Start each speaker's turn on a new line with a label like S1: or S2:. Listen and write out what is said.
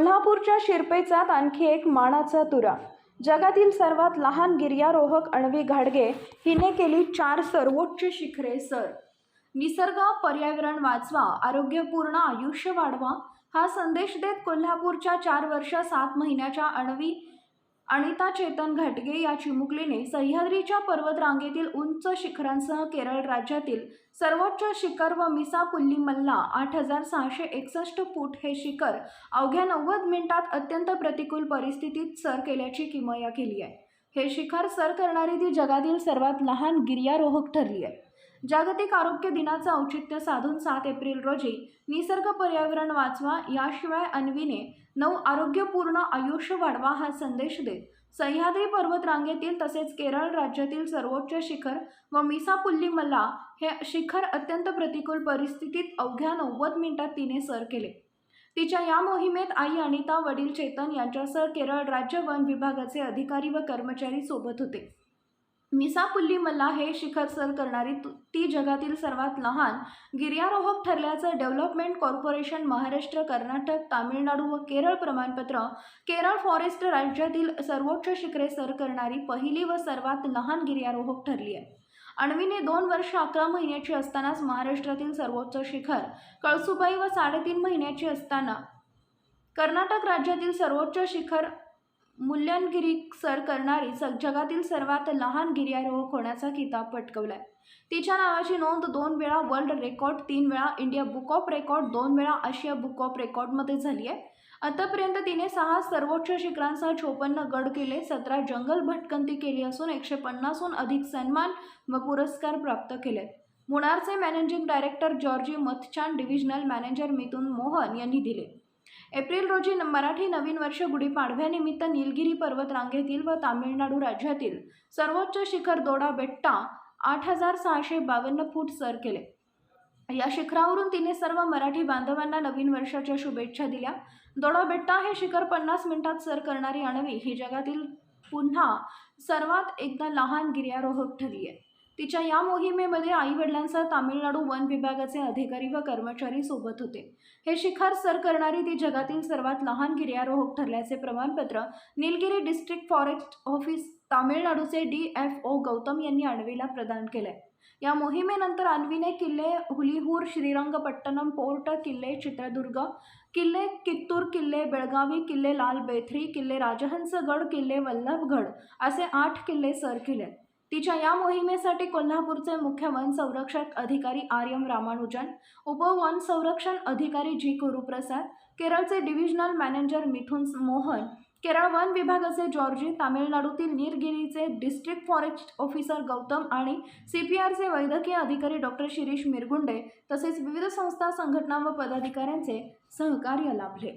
S1: कोल्हापूरच्या शिरपेचात आणखी एक मानाचा तुरा. जगातील सर्वात लहान गिर्यारोहक अणवी घाडगे हिने केली चार सर्वोच्च शिखरे सर. निसर्ग पर्यावरण वाचवा आरोग्यपूर्ण आयुष्य वाढवा हा संदेश देत कोल्हापूरच्या चार वर्ष सात महिन्याच्या अणवी अनिता चेतन घाटगे या चिमुकलीने सह्याद्रीच्या पर्वतरांगेतील उंच शिखरांसह केरळ राज्यातील सर्वोच्च शिखर व मिसापुल्ली मल्ला आठ हजार सहाशे एकसष्ट फूट हे शिखर अवघ्या नव्वद मिनिटात अत्यंत प्रतिकूल परिस्थितीत सर केल्याची किमया केली आहे. हे शिखर सर करणारी ती जगातील सर्वात लहान गिर्यारोहक ठरली आहे. जागतिक आरोग्य दिनाचं औचित्य साधून सात एप्रिल रोजी निसर्ग पर्यावरण वाचवा याशिवाय अन्वीने नऊ आरोग्यपूर्ण आयुष्य वाढवा हा संदेश देत सह्याद्री पर्वतरांगेतील तसेच केरळ राज्यातील सर्वोच्च शिखर व मिसापुल्लीमल्ला हे शिखर अत्यंत प्रतिकूल परिस्थितीत अवघ्या नव्वद मिनिटात तिने सर केले. तिच्या या मोहिमेत आई अनिता वडील चेतन यांच्यासह केरळ राज्य वन विभागाचे अधिकारी व कर्मचारी सोबत होते. मिसापुल्लीमल्ला हे शिखर सर करणारी तु- ती जगातील सर्वात लहान गिर्यारोहक ठरल्याचं डेव्हलपमेंट कॉर्पोरेशन महाराष्ट्र कर्नाटक तामिळनाडू व केरळ प्रमाणपत्र केरळ फॉरेस्ट राज्यातील सर्वोच्च शिखरे सर करणारी पहिली व सर्वात लहान गिर्यारोहक ठरली आहे. अण्वीने दोन वर्ष अकरा महिन्याची असतानाच महाराष्ट्रातील सर्वोच्च शिखर कळसुबाई व साडेतीन महिन्याची असताना कर्नाटक राज्यातील सर्वोच्च शिखर मुल्यनगिरी सर करणारी स जगातील सर्वात लहान गिर्यारोहक होण्याचा किताब पटकवलाय. तिच्या नावाची नोंद दोन वेळा वर्ल्ड रेकॉर्ड तीन वेळा इंडिया बुक ऑफ रेकॉर्ड दोन वेळा आशिया बुक ऑफ रेकॉर्डमध्ये झाली आहे. आतापर्यंत तिने सहा सर्वोच्च शिखरांसह चोपन्न गड केले सतरा जंगल भटकंती केली असून एकशे पन्नासहून अधिक सन्मान व पुरस्कार प्राप्त केले. मुणारचे managing director Georgy Mathachan divisional manager Mithun Mohan यांनी दिले. एप्रिल रोजी न- मराठी नवीन वर्ष गुढीपाडव्यानिमित्त निलगिरी पर्वतरांगेतील व तामिळनाडू राज्यातील सर्वोच्च शिखर दोडा बेट्टा आठ हजार सहाशे बावन्न फूट सर केले. या शिखरावरून तिने सर्व मराठी बांधवांना नवीन वर्षाच्या शुभेच्छा दिल्या. दोडा बेट्टा हे शिखर पन्नास मिनिटात सर करणारी आणवी ही जगातील पुन्हा सर्वात एकदा लहान गिर्यारोहक ठरली आहे तिच्या या मोहिमेमध्ये आई वडिलांसह तामिळनाडू वन विभागाचे अधिकारी व कर्मचारी सोबत होते. हे शिखर सर करणारी ती जगातील सर्वात लहान गिर्यारोहक ठरल्याचे प्रमाणपत्र निलगिरी डिस्ट्रिक्ट फॉरेस्ट ऑफिस तामिळनाडूचे डी एफ ओ गौतम यांनी आणवीला प्रदान केले या मोहिमेनंतर अन्वीने किल्ले हुलीहूर श्रीरंगपट्टणम पोर्ट किल्ले चित्रदुर्ग किल्ले कित्तूर किल्ले बेळगावी किल्ले लाल बेथरी किल्ले राजहंसगड किल्ले वल्लभगड असे आठ किल्ले सर केले तिच्या या मोहिमेसाठी कोल्हापूरचे मुख्य वन संरक्षक अधिकारी आर एम रामानुजन उपवन संरक्षण अधिकारी जी गुरुप्रसाद केरळचे डिव्हिजनल मॅनेजर मिथुन मोहन केरळ वन विभागाचे जॉर्जी तामिळनाडूतील नीरगिरीचे डिस्ट्रिक्ट फॉरेस्ट ऑफिसर गौतम आणि सी पी आरचे वैद्यकीय अधिकारी डॉक्टर शिरीष मिरगुंडे तसेच विविध संस्था संघटना व पदाधिकाऱ्यांचे सहकार्य लाभले.